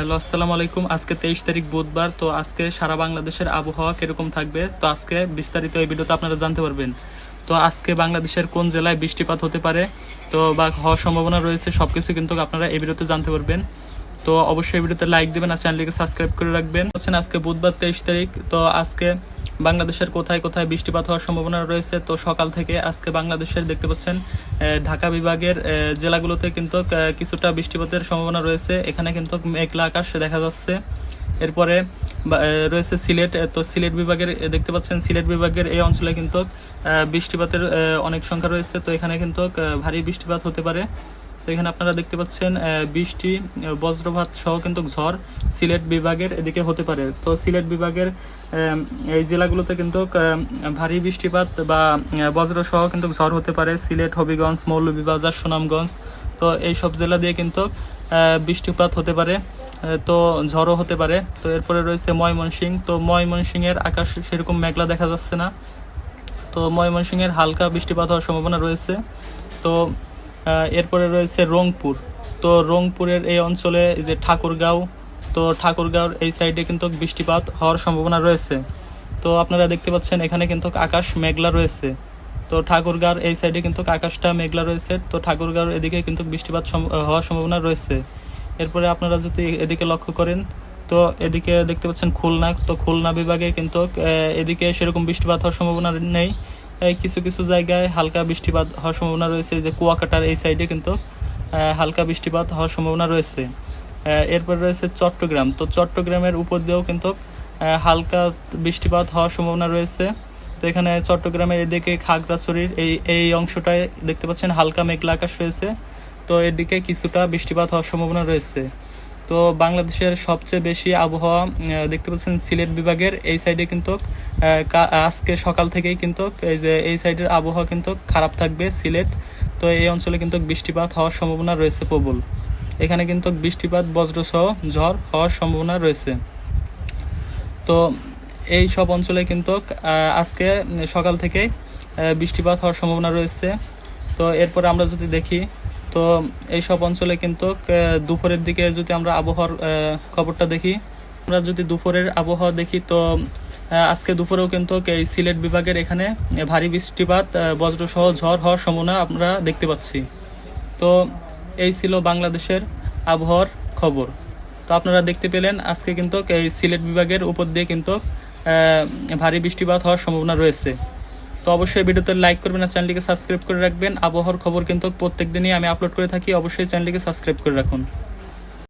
Hello, আসসালামু আলাইকুম। আজকে তেইশ তারিখ বুধবার, তো আজকে সারা বাংলাদেশের আবহাওয়া কীরকম থাকবে? তো আজকে বিস্তারিত এই ভিডিওতে আপনারা জানতে পারবেন। তো আজকে বাংলাদেশের কোন জেলায় বৃষ্টিপাত হতে পারে, তো বা হওয়ার সম্ভাবনা রয়েছে সব কিছু কিন্তু আপনারা এই ভিডিওতে জানতে পারবেন। তো অবশ্যই এই ভিডিওতে লাইক দেবেন আর চ্যানেলটিকে সাবস্ক্রাইব করে রাখবেন। আজকে বুধবার তেইশ তারিখ, তো আজকে বাংলাদেশের কোথায় কোথায় বৃষ্টিপাত হওয়ার সম্ভাবনা রয়েছে, তো সকাল থেকে আজকে বাংলাদেশের দেখতে পাচ্ছেন ঢাকা বিভাগের জেলাগুলোতে কিন্তু কিছুটা বৃষ্টিপাতের সম্ভাবনা রয়েছে। এখানে কিন্তু মেঘলা আকাশ দেখা যাচ্ছে। এরপরে রয়েছে সিলেট তো সিলেট বিভাগের দেখতে পাচ্ছেন, সিলেট বিভাগের এই অঞ্চলে কিন্তু বৃষ্টিপাতের অনেক সংখ্যা রয়েছে। তো এখানে কিন্তু ভারী বৃষ্টিপাত হতে পারে। তো এখানে আপনারা দেখতে পাচ্ছেন বৃষ্টি বজ্রপাত সহ কিন্তু ঝড় সিলেট বিভাগের এদিকে হতে পারে। তো সিলেট বিভাগের এই জেলাগুলোতে কিন্তু ভারী বৃষ্টিপাত বা বজ্র সহ কিন্তু ঝড় হতে পারে। সিলেট, হবিগঞ্জ, মৌলভীবাজার, সুনামগঞ্জ। তো এই সব জেলা দিয়ে কিন্তু বৃষ্টিপাত হতে পারে তো ঝড়ও হতে পারে। তো এরপরে রয়েছে ময়মনসিং। তো ময়মনসিংয়ের আকাশ সেরকম মেঘলা দেখা যাচ্ছে না। তো ময়মনসিংহের হালকা বৃষ্টিপাত হওয়ার সম্ভাবনা রয়েছে। তো এরপরে রয়েছে রংপুর। তো রংপুরের এই অঞ্চলে যে ঠাকুরগাঁও, তো ঠাকুরগাঁওর এই সাইডে কিন্তু বৃষ্টিপাত হওয়ার সম্ভাবনা রয়েছে। তো আপনারা দেখতে পাচ্ছেন এখানে কিন্তু আকাশ মেঘলা রয়েছে। তো ঠাকুরগাঁওর এই সাইডে কিন্তু আকাশটা মেঘলা রয়েছে। তো ঠাকুরগাঁওর এদিকে কিন্তু বৃষ্টিপাত হওয়ার সম্ভাবনা রয়েছে। এরপরে আপনারা যদি এদিকে লক্ষ্য করেন, তো এদিকে দেখতে পাচ্ছেন খুলনা। তো খুলনা বিভাগে কিন্তু এদিকে সেরকম বৃষ্টিপাত হওয়ার সম্ভাবনা নেই। কিছু কিছু জায়গায় হালকা বৃষ্টিপাত হওয়ার সম্ভাবনা রয়েছে যে কুয়াকাটার এই সাইডে কিন্তু হালকা বৃষ্টিপাত হওয়ার সম্ভাবনা রয়েছে। এরপর রয়েছে চট্টগ্রাম। তো চট্টগ্রামের উপর দিয়েও কিন্তু হালকা বৃষ্টিপাত হওয়ার সম্ভাবনা রয়েছে। তো এখানে চট্টগ্রামের এদিকে খাগড়াছড়ির এই এই অংশটায় দেখতে পাচ্ছেন হালকা মেঘলা আকাশ রয়েছে। তো এদিকে কিছুটা বৃষ্টিপাত হওয়ার সম্ভাবনা রয়েছে। তো বাংলাদেশের সবচেয়ে বেশি আবহাওয়া দেখতে পাচ্ছেন সিলেট বিভাগের। এই সাইডে কিন্তু আজকে সকাল থেকেই কিন্তু, এই যে, এই সাইডের আবহাওয়া কিন্তু খারাপ থাকবে সিলেট। তো এই অঞ্চলে কিন্তু বৃষ্টিপাত হওয়ার সম্ভাবনা রয়েছে প্রবল। এখানে কিন্তু বৃষ্টিপাত, বজ্রসহ ঝড় হওয়ার সম্ভাবনা রয়েছে। তো এই সব অঞ্চলে কিন্তু আজকে সকাল থেকে বৃষ্টিপাত হওয়ার সম্ভাবনা রয়েছে। তো এরপরে আমরা যদি দেখি তো এই সব অঞ্চলে কিন্তু দুপুরের দিকে যদি আমরা আবহাওয়ার খবরটা দেখি আমরা যদি দুপুরের আবহাওয়া দেখি তো আজকে দুপুরেও কিন্তু এই সিলেট বিভাগের এখানে ভারী বৃষ্টিপাত আহ, বজ্রসহ ঝড় হওয়ার সম্ভাবনা আমরা দেখতে পাচ্ছি। তো এই ছিল বাংলাদেশের আবহাওয়ার খবর। তো আপনারা দেখতে পেলেন আজকে কিন্তু এই সিলেট বিভাগের উপর দিয়ে কিন্তু ভারী বৃষ্টিপাত হওয়ার সম্ভাবনা রয়েছে। অবশ্যই ভিডিওতে লাইক করবেন আর চ্যানেলটিকে সাবস্ক্রাইব করে রাখবেন। আবহাওয়ার খবর কিন্তু প্রত্যেক দিনই আমি আপলোড করে থাকি। অবশ্যই চ্যানেলটিকে সাবস্ক্রাইব করে রাখুন।